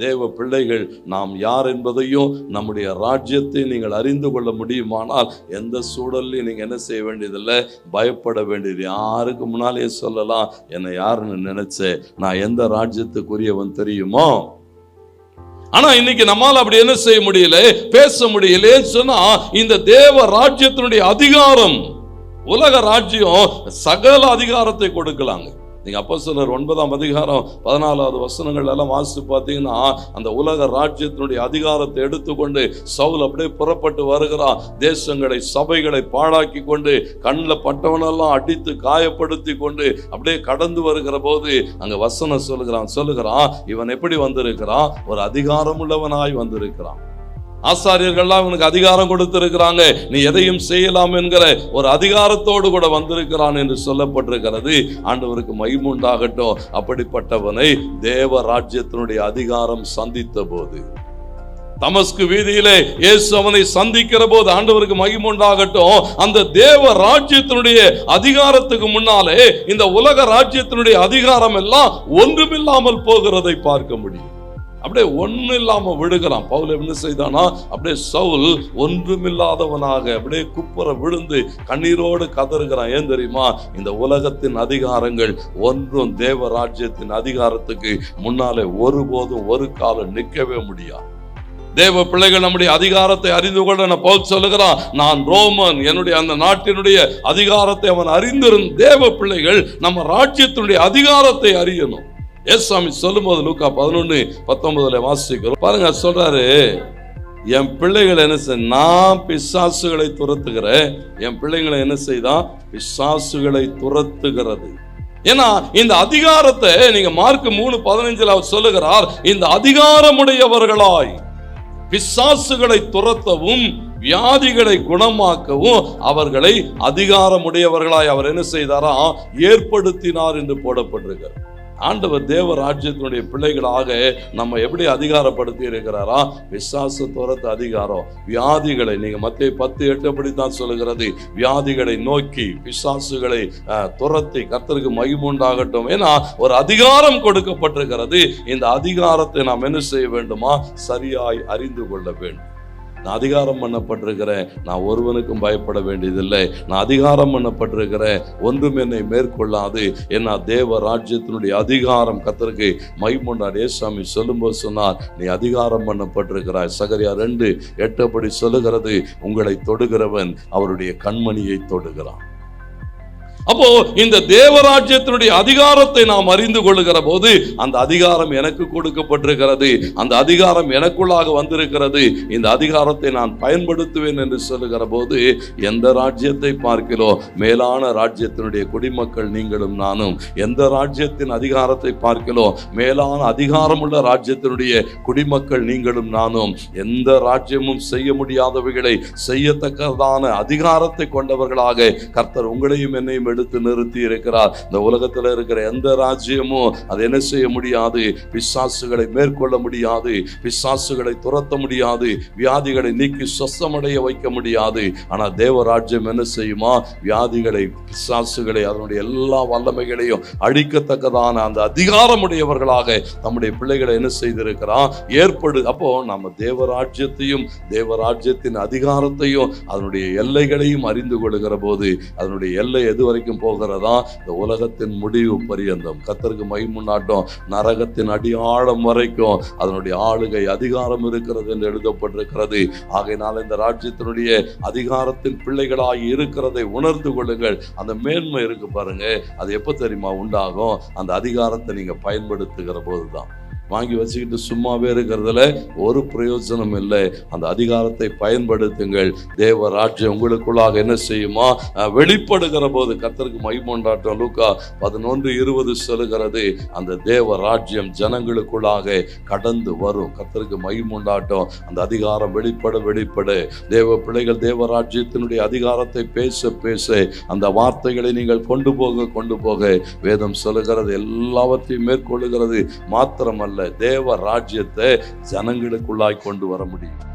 தேவ பிள்ளைகள் நாம் யார் என்பதையும் நம்முடைய ராஜ்யத்தை நீங்கள் அறிந்து கொள்ள முடியுமானால் எந்த சூழல்லையும் நீங்கள் என்ன செய்ய வேண்டியதில்லை பயப்பட வேண்டியது யாருக்கு முன்னாலே சொல்லலாம் என்னை யாருன்னு நினைச்சேன் நான் எந்த ராஜ்யத்துக்குரியவன் தெரியுமோ? ஆனா இன்னைக்கு நம்மால் அப்படி என்ன செய்ய முடியல பேச முடியலன்னு சொன்னா இந்த தேவ ராஜ்யத்தினுடைய அதிகாரம் உலக ராஜ்யம் சகல அதிகாரத்தை கொடுக்கலாங்க. நீங்கள் அப்போ சிலர் ஒன்பதாம் அதிகாரம் பதினாலாவது வசனங்கள் எல்லாம் வாசித்து பார்த்தீங்கன்னா அந்த உலக ராஜ்யத்தினுடைய அதிகாரத்தை எடுத்துக்கொண்டு சவுல் அப்படியே புறப்பட்டு வருகிறான். தேசங்களை சபைகளை பாழாக்கி கொண்டு கண்ணில் பட்டவனெல்லாம் அடித்து காயப்படுத்தி கொண்டு அப்படியே கடந்து வருகிற போது அங்கே வசனம் சொல்லுகிறான் சொல்லுகிறான் இவன் எப்படி வந்திருக்கிறான்? ஒரு அதிகாரம் உள்ளவனாய் வந்திருக்கிறான். ஆசாரியர்கள்லாம் உனக்கு அதிகாரம் கொடுத்திருக்கிறாங்க. நீ எதையும் செய்யலாம் என்கிற ஒரு அதிகாரத்தோடு கூட வந்திருக்கிறான் என்று சொல்லப்பட்டிருக்கிறது. ஆண்டவருக்கு மைமுண்டாகட்டும். அப்படிப்பட்டவனை தேவ ராஜ்யத்தினுடைய அதிகாரம் சந்தித்த போது தமஸ்கு வீதியிலே இயேசு அவனை சந்திக்கிற போது ஆண்டவருக்கு மகிமுண்டாகட்டும் அந்த தேவ ராஜ்யத்தினுடைய அதிகாரத்துக்கு முன்னாலே இந்த உலக ராஜ்யத்தினுடைய அதிகாரம் எல்லாம் ஒன்றுமில்லாமல் போகிறதை பார்க்க முடியும். அப்படியே ஒன்றும் இல்லாமல் விடுகிறான் பவுல் என்ன செய்தானா? அப்படியே சவுல் ஒன்றுமில்லாதவனாக அப்படியே குப்புற விழுந்து கண்ணீரோடு கதறுகிறான். ஏன் தெரியுமா? இந்த உலகத்தின் அதிகாரங்கள் ஒன்றும் தேவ ராஜ்யத்தின் அதிகாரத்துக்கு முன்னாலே ஒருபோதும் ஒரு காலம் நிற்கவே முடியாது. தேவ பிள்ளைகள் நம்முடைய அதிகாரத்தை அறிந்து கொள்ள நான் பவுல் சொல்லுகிறான். நான் ரோமன் என்னுடைய அந்த நாட்டினுடைய அதிகாரத்தை அவன் அறிந்திருந்த தேவ பிள்ளைகள் நம்ம ராஜ்யத்தினுடைய அதிகாரத்தை அறியணும். ஏசாமி சாமி சொல்லும்போது லூக்கா பதினொன்று பத்தொன்பதுல வாசிக்கிறோம். பாருங்க சொல்றாரு என் பிள்ளைகள் என்ன செய் நான் பிசாசுகளை துரத்துகிறேன். என் பிள்ளைகளை என்ன செய்தான்? பிசாசுகளை துரத்துகிறது. ஏன்னா இந்த அதிகாரத்தை நீங்க மார்க் மூணு பதினஞ்சில் அவர் சொல்லுகிறார் இந்த அதிகாரமுடையவர்களாய் பிசாசுகளை துரத்தவும் வியாதிகளை குணமாக்கவும் அவர்களை அதிகாரமுடையவர்களாய் அவர் என்ன செய்தாரா? ஏற்படுத்தினார் என்று போடப்பட்டிருக்கிறார் ஆண்டவர் தேவ ராஜ்யத்தினுடைய பிள்ளைகளாக நம்ம எப்படி அதிகாரப்படுத்தி இருக்கிறாரா? விசுவாச துரத்து அதிகாரம். வியாதிகளை நீங்க மத்திய பத்து எட்டு தான் சொல்லுகிறது. வியாதிகளை நோக்கி விசுவாசுகளை அஹ், துரத்தி கர்த்தருக்கு மகிமுண்டாகட்டும் ஏன்னா ஒரு அதிகாரம் கொடுக்கப்பட்டிருக்கிறது. இந்த அதிகாரத்தை நாம் என்ன செய்ய வேண்டுமா? சரியாய் அறிந்து கொள்ள வேண்டும். நான் அதிகாரம் பண்ணப்பட்டிருக்கிறேன். நான் ஒருவனுக்கும் பயப்பட வேண்டியதில்லை. நான் அதிகாரம் பண்ணப்பட்டிருக்கிறேன். ஒன்றும் என்னை மேற்கொள்ளாது. ஏன்னா தேவ ராஜ்யத்தினுடைய அதிகாரம் கத்தருக்கு மைமுண்டார் ஏசாமி சொல்லும்போது சொன்னார் நீ அதிகாரம் பண்ணப்பட்டிருக்கிறாய். சகரியா ரெண்டு எட்டபடி சொல்லுகிறது உங்களை தொடுகிறவன் அவருடைய கண்மணியை தொடுகிறான். அப்போ இந்த தேவராஜ்யத்தினுடைய அதிகாரத்தை நாம் அறிந்து கொள்ளுகிற போது அந்த அதிகாரம் எனக்கு கொடுக்கப்பட்டிருக்கிறது. அந்த அதிகாரம் எனக்குள்ளாக வந்திருக்கிறது. இந்த அதிகாரத்தை நான் பயன்படுத்துவேன் என்று சொல்லுகிற போது எந்த ராஜ்யத்தை பார்க்கிறோம் மேலான ராஜ்யத்தினுடைய குடிமக்கள் நீங்களும் நானும் எந்த ராஜ்யத்தின் அதிகாரத்தை பார்க்கிறோம் மேலான அதிகாரமுள்ள ராஜ்யத்தினுடைய குடிமக்கள் நீங்களும் நானும் எந்த ராஜ்யமும் செய்ய முடியாதவைகளை செய்யத்தக்கதான அதிகாரத்தை கொண்டவர்களாக கர்த்தர் உங்களையும் என்னையும் எடுத்து நிறுத்தி இருக்கிறார். இந்த உலகத்துல இருக்கிற எந்த ராஜ்யமும் அதை என்ன செய்ய முடியாது? பிசாசுகளை மேற்கொள்ள முடியாது. பிசாசுகளை துரத்த முடியாது. வியாதிகளை நீக்கி சொசமடைய வைக்க முடியாது. ஆனால் தேவராஜ்யம் என்ன செய்யுமா? வியாதிகளை பிசாசுகளை அதனுடைய எல்லா வல்லமைகளையும் அழிக்கத்தக்கதான அந்த அதிகாரமுடையவர்களாக நம்முடைய பிள்ளைகளை என்ன செய்திருக்கிறான் ஏற்படு அப்போ நம்ம தேவராஜ்யத்தையும் தேவராஜ்யத்தின் அதிகாரத்தையும் அதனுடைய எல்லைகளையும் அறிந்து கொள்கிற போது அதனுடைய எல்லை எதுவரை வரைக்கும் போகிறதா இந்த உலகத்தின் முடிவு பரியந்தம். கத்தருக்கு மைமுன்னாட்டம் நரகத்தின் அடியாழம் வரைக்கும் அதனுடைய ஆளுகை அதிகாரம் இருக்கிறது என்று எழுதப்பட்டிருக்கிறது. ஆகையினால் இந்த ராஜ்யத்தினுடைய அதிகாரத்தின் பிள்ளைகளாகி இருக்கிறதை உணர்ந்து கொள்ளுங்கள். அந்த மேன்மை இருக்கு பாருங்க. அது எப்போ தெரியுமா உண்டாகும்? அந்த அதிகாரத்தை நீங்க பயன்படுத்துகிற போது தான் வாங்கி வச்சுக்கிட்டு சும்மாவே இருக்கிறதுல ஒரு பிரயோஜனம் இல்லை. அந்த அதிகாரத்தை பயன்படுத்துங்கள். தேவ ராஜ்யம் உங்களுக்குள்ளாக என்ன செய்யுமா? வெளிப்படுகிற போது கத்தருக்கு மைமொண்டாட்டம் லூக்கா பதினொன்று இருபது சொல்லுகிறது. அந்த தேவ ராஜ்யம் ஜனங்களுக்குள்ளாக கடந்து வரும். கத்தருக்கு மைமுண்டாட்டம் அந்த அதிகாரம் வெளிப்பட வெளிப்பட. தேவ பிள்ளைகள் தேவ ராஜ்யத்தினுடைய அதிகாரத்தை பேச பேச. அந்த வார்த்தைகளை நீங்கள் கொண்டு போக கொண்டு போக. வேதம் சொல்லுகிறது. எல்லாவற்றையும் மேற்கொள்ளுகிறது. மாத்திரமல்ல தேவ ராஜ்யத்தை ஜனங்களுக்குள்ளாய் கொண்டு வர முடியும்.